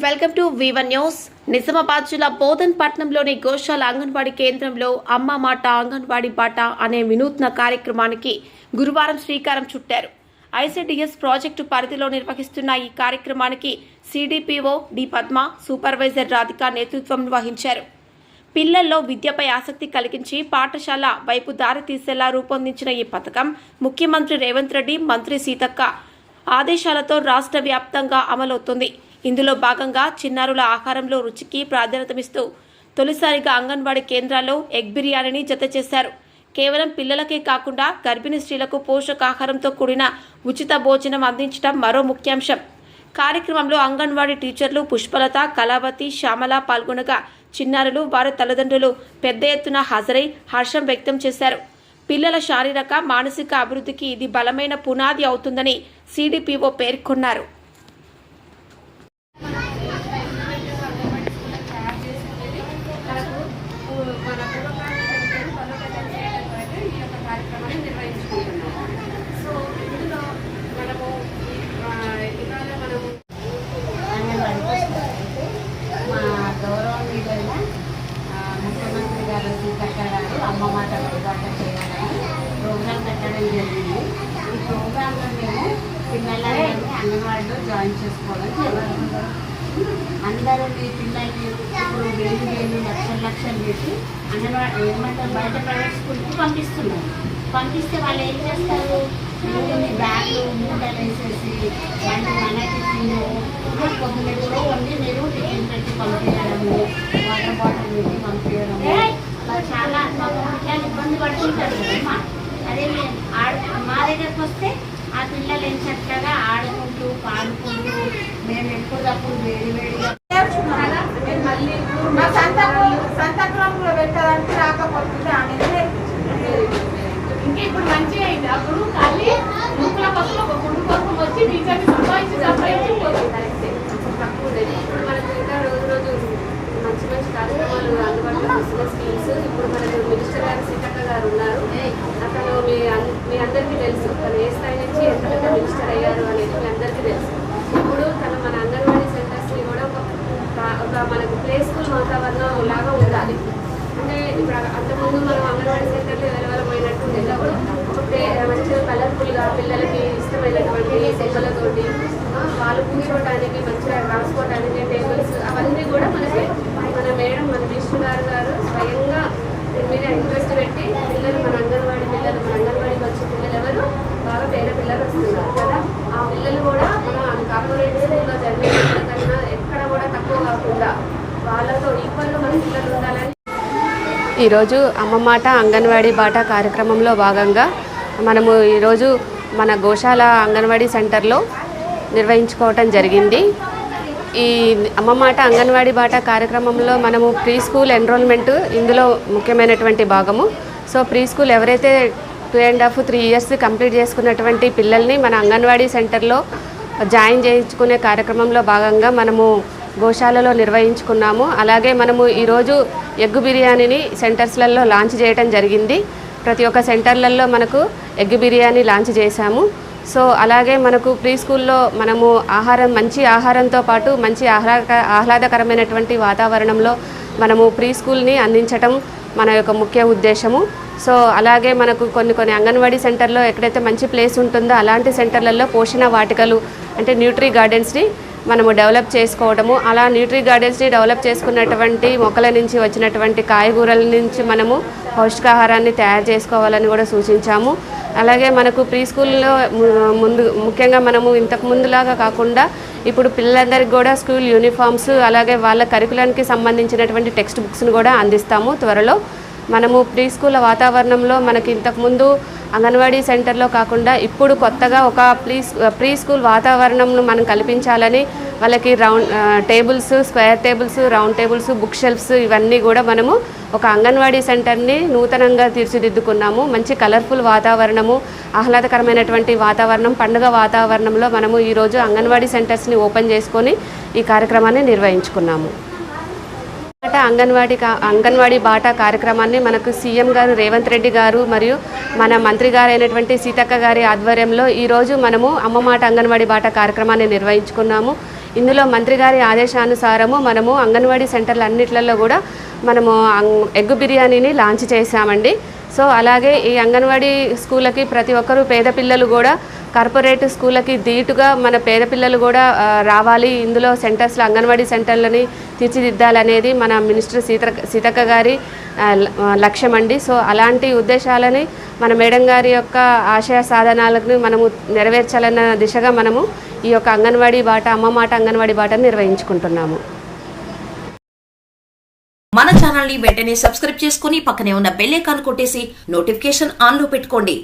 Welcome to వివన్ news Nizamabad జిల్లా బోధన్ పట్నంలోని గోశాల అంగన్వాడీ కేంద్రంలో అమ్మ మాట అంగన్వాడీ బాట అనే వినూత్న కార్యక్రమానికి గురువారం శ్రీకారం చుట్టారు. ఐసిడిఎస్ ప్రాజెక్టు పరిధిలో నిర్వహిస్తున్న ఈ కార్యక్రమానికి CDPO D Padma supervisor Radhika నేతృత్వం వహించారు. పిల్లల్లో విద్యపై ఆసక్తి కలిగించి పాఠశాల వైపు దారి తీసేలా రూపొందించిన ఈ పథకం ముఖ్యమంత్రి రేవంత్ రెడ్డి మంత్రి సీతక్క ఆదేశాలతో రాష్ట్ర వ్యాప్తంగా అమలవుతుంది. ఇందులో భాగంగా చిన్నారుల ఆహారంలో రుచికి ప్రాధాన్యతమిస్తూ తొలిసారిగా అంగన్వాడీ కేంద్రాల్లో ఎగ్ బిర్యానీని జత చేశారు. కేవలం పిల్లలకే కాకుండా గర్భిణీ స్త్రీలకు పోషకాహారంతో కూడిన ఉచిత భోజనం అందించడం మరో ముఖ్యాంశం. కార్యక్రమంలో అంగన్వాడీ టీచర్లు పుష్పలత కళావతి శ్యామల పాల్గొనగా చిన్నారులు వారి తల్లిదండ్రులు పెద్ద ఎత్తున హాజరై హర్షం వ్యక్తం చేశారు. పిల్లల శారీరక మానసిక అభివృద్ధికి ఇది బలమైన పునాది అవుతుందని సిడిపిఓ పేర్కొన్నారు మా గౌరవనీయులైన ఆ, ముఖ్యమంత్రి గారు సీతక్క గారు అమ్మ మాట పరిపాలన చేయాలని పెట్టడం జరిగింది ఈ ప్రోగ్రాంలో మేము పిల్లలందరినీ అంగన్వాడీలో జాయిన్ చేసుకోవడం జరిగింది అందరూ మీ పిల్లల్ని ఇప్పుడు వేలు వేలు లక్షలు లక్షలు పెట్టి అంగన్వాడీ ఏమంటారు బయట ప్రైవేట్ స్కూల్కి పంపిస్తున్నారు. పంపిస్తే వాళ్ళు ఏం చేస్తారు? మీ బ్యాగ్లు మూటలు వేసేసి వాళ్ళు మన టిఫిన్ పొద్దున ఎప్పుడో వండి మీరు టిఫిన్ పెట్టి పంపించడము వాటర్ బాటిల్ పెట్టి పంపించడము. చాలా పిల్లలు ఇబ్బంది పడుతుంటారు కదమ్మా. అదే దగ్గరకు వస్తే ఆ పిల్లలు ఏం చక్కగా ఆడుకుంటూ పాడుకుంటూ మేము ఎప్పుడప్పుడు వేడి వేడిగా మా సంతకం సంతకం కూడా పెట్టాలంటే రాకపోతుంది అనేది ఇంకా ఇప్పుడు మంచిగా అయింది. అప్పుడు ఖాళీ ముక్కుల పక్కన ఒక గుండు కోసం వచ్చి టీచర్ని సంపాదించి సంపాదించి పోతుంది తక్కువ ఉండేది ఇప్పుడు మనకు ఇంకా రోజు రోజు మంచి మంచి కార్యక్రమాలు అందుబాటులో వస్తున్న స్కీమ్స్ ఇప్పుడు మనకు మినిస్టర్ గారు సీతక్క గారు ఉన్నారు అతను మీ అన్- మీ అందరికీ తెలుసు. తను ఏ స్థాయి నుంచి ఎంత మినిస్టర్ అయ్యారు అనేది అందరికీ తెలుసు. ఇప్పుడు తను మన అంగన్వాడీ సెంటర్స్ని కూడా ఒక ఒక- మనకు ప్లే స్కూల్ వాతావరణం లాగా ఉండాలి. అంటే ఇప్పుడు అంతకుముందు మనం అంగన్వాడీ సెంటర్లో ఎవరెవరు పోయినట్టు ఉండేటప్పుడు ఒక ప్లే మంచిగా కలర్ఫుల్గా పిల్లలకి ఇష్టమైనటువంటి బొమ్మలతోటి వాళ్ళు కూర్చోవడానికి మంచిగా రాసుకోవడానికి టేబుల్స్ అవన్నీ కూడా మనకి మన మేడం మన విష్ణు గారు గారు స్వయంగా దీని మీద ఇంట్రెస్ట్ పెట్టి పిల్లలు మన అంగన్వాడీ పిల్లలు మన అంగన్వాడీకి వచ్చే పిల్లలు ఎవరు బాగా పేద పిల్లలు వస్తున్నారు కదా ఆ పిల్లలు కూడా మన కార్పొరేట్ స్కూల్లో చదివే పిల్లల కన్నా ఎక్కడ కూడా తక్కువ కాకుండా వాళ్ళతో ఈక్వల్గా మన పిల్లలు ఉండాలని ఈరోజు అమ్మ మాట అంగన్వాడీ బాట కార్యక్రమంలో భాగంగా మనము ఈరోజు మన గోశాల అంగన్వాడీ సెంటర్లో నిర్వహించుకోవటం జరిగింది. ఈ అమ్మ మాట అంగన్వాడీ బాట కార్యక్రమంలో మనము ప్రీ స్కూల్ ఎన్రోల్మెంట్ ఇందులో ముఖ్యమైనటువంటి భాగము. సో ప్రీ స్కూల్ ఎవరైతే two and half three years complete చేసుకున్నటువంటి పిల్లల్ని మన అంగన్వాడీ సెంటర్లో జాయిన్ చేయించుకునే కార్యక్రమంలో భాగంగా మనము గోశాలలో నిర్వహించుకున్నాము. అలాగే మనము ఈరోజు ఎగ్గు బిర్యానీని సెంటర్స్లలో లాంచ్ చేయడం జరిగింది. ప్రతి ఒక్క సెంటర్లలో మనకు ఎగ్ బిర్యానీ లాంచ్ చేశాము. సో అలాగే మనకు ప్రీ స్కూల్లో మనము ఆహారం మంచి ఆహారంతో పాటు మంచి ఆహ్లాద ఆహ్లాదకరమైనటువంటి వాతావరణంలో మనము ప్రీ స్కూల్ని అందించటం మన యొక్క ముఖ్య ఉద్దేశము. సో అలాగే మనకు కొన్ని కొన్ని అంగన్వాడీ సెంటర్లో ఎక్కడైతే మంచి ప్లేస్ ఉంటుందో అలాంటి సెంటర్లలో పోషణ వాటికలు అంటే న్యూట్రీ గార్డెన్స్ని మనము డెవలప్ చేసుకోవడము అలా న్యూట్రీ గార్డెన్స్ని డెవలప్ చేసుకున్నటువంటి మొక్కల నుంచి వచ్చినటువంటి కాయగూరల నుంచి మనము పౌష్టికాహారాన్ని తయారు చేసుకోవాలని కూడా సూచించాము. అలాగే మనకు ప్రీ స్కూల్లో ముందు ముఖ్యంగా మనము ఇంతకు ముందులాగా కాకుండా ఇప్పుడు పిల్లలందరికీ కూడా స్కూల్ యూనిఫామ్స్ అలాగే వాళ్ళ కరికులానికి సంబంధించినటువంటి టెక్స్ట్ బుక్స్ని కూడా అందిస్తాము త్వరలో. మనము ప్రీ స్కూల్ వాతావరణంలో మనకి ఇంతకుముందు అంగన్వాడీ సెంటర్లో కాకుండా ఇప్పుడు కొత్తగా ఒక ప్రీ ప్రీ స్కూల్ వాతావరణంను మనం కల్పించాలని వాళ్ళకి round tables square tables round tables book shelves ఇవన్నీ కూడా మనము ఒక అంగన్వాడీ సెంటర్ని నూతనంగా తీర్చిదిద్దుకున్నాము. మంచి కలర్ఫుల్ వాతావరణము ఆహ్లాదకరమైనటువంటి వాతావరణం పండుగ వాతావరణంలో మనము ఈరోజు అంగన్వాడీ సెంటర్స్ని ఓపెన్ చేసుకొని ఈ కార్యక్రమాన్ని నిర్వహించుకున్నాము. బాట అంగన్వాడీ కా అంగన్వాడీ బాట కార్యక్రమాన్ని మనకు సీఎం గారు రేవంత్ రెడ్డి గారు మరియు మన మంత్రి గారు అయినటువంటి సీతక్క గారి ఆధ్వర్యంలో ఈరోజు మనము అమ్మ మాట అంగన్వాడీ బాట కార్యక్రమాన్ని నిర్వహించుకున్నాము. ఇందులో మంత్రి గారి ఆదేశానుసారము మనము అంగన్వాడీ సెంటర్లు అన్నిట్లలో కూడా మనము ఎగ్ బిర్యానీని లాంచ్ చేశామండి. సో అలాగే ఈ అంగన్వాడీ స్కూళ్ళకి ప్రతి ఒక్కరూ పేద పిల్లలు కూడా కార్పొరేట్ స్కూళ్ళకి ధీటుగా మన పేద పిల్లలు కూడా రావాలి. ఇందులో సెంటర్స్లో అంగన్వాడీ సెంటర్లని తీర్చిదిద్దాలనేది మన మినిస్టర్ సీత సీతక్క గారి లక్ష్యం అండి సో అలాంటి ఉద్దేశాలని మన మేడం గారి యొక్క ఆశయ సాధనాలను మనము నెరవేర్చాలన్న దిశగా మనము ఈ యొక్క అంగన్వాడీ బాట అమ్మ మాట అంగన్వాడీ బాటను నిర్వహించుకుంటున్నాము. మన ఛానల్ని వెంటనే సబ్స్క్రైబ్ చేసుకుని పక్కనే ఉన్న బెల్ ఐకాన్ కొట్టేసి నోటిఫికేషన్ ఆన్లో పెట్టుకోండి.